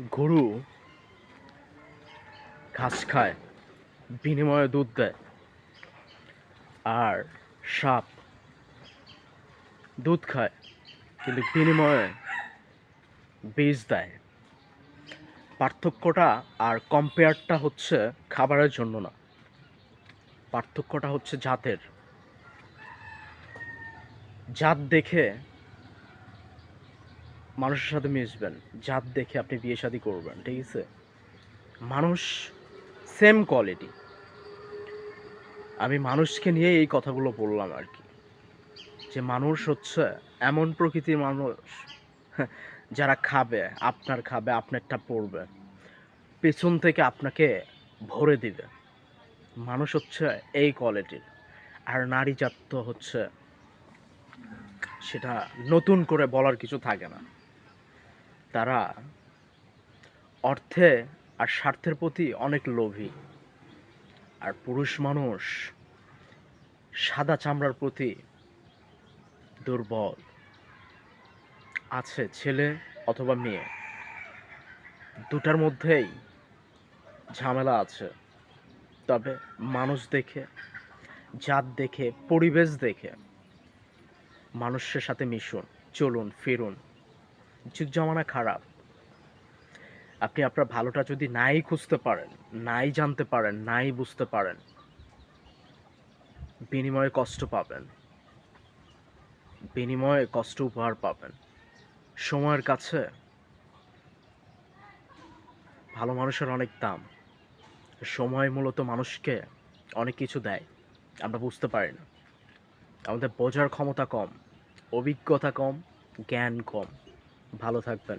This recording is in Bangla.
গরু ঘাস খায়, বিনিময়ে দুধ দেয়। আর সাপ দুধ খায়, কিন্তু বিনিময়ে বীজ দেয়। পার্থক্যটা আর কম্পেয়ারটা হচ্ছে খাবারের জন্য না। পার্থক্যটা হচ্ছে জাতের। জাত দেখে মানুষের সাথে মিশবেন, জাত দেখে আপনি বিয়ে শাদী করবেন, ঠিক আছে? মানুষ সেম কোয়ালিটি আমি মানুষকে নিয়ে এই কথাগুলো বললাম আর কি। যে মানুষ হচ্ছে এমন প্রকৃতির মানুষ, যারা খাবে, আপনার খাবে, আপনারটা পড়বে, পেছন থেকে আপনাকে ভরে দিবে। মানুষ হচ্ছে এই কোয়ালিটির আর নারী জাত হচ্ছে, সেটা নতুন করে বলার কিছু থাকে না। তারা অর্থে আর স্বার্থের প্রতি অনেক লোভী। আর পুরুষ মানুষ সাদা চামড়ার প্রতি দুর্বল। আছে ছেলে অথবা মেয়ে। দুটার মধ্যেই ঝামেলা আছে। তবে মানুষ দেখে, জাত দেখে, পরিবেশ দেখে মানুষের সাথে মিশুন, চলুন, ফিরুন। জমানা খারাপ। আপনি আপনার ভালোটা যদি নাই খুঁজতে পারেন, নাই জানতে পারেন, নাই বুঝতে পারেন, বিনিময়ে কষ্ট পাবেন। বিনিময়ে কষ্ট উপহার পাবেন। সময়ের কাছে ভালো মানুষের অনেক দাম। সময় মূলত মানুষকে অনেক কিছু দেয়। আমরা বুঝতে পারি না। আমাদের বোঝার ক্ষমতা কম, অভিজ্ঞতা কম, জ্ঞান কম। ভালো থাকবেন।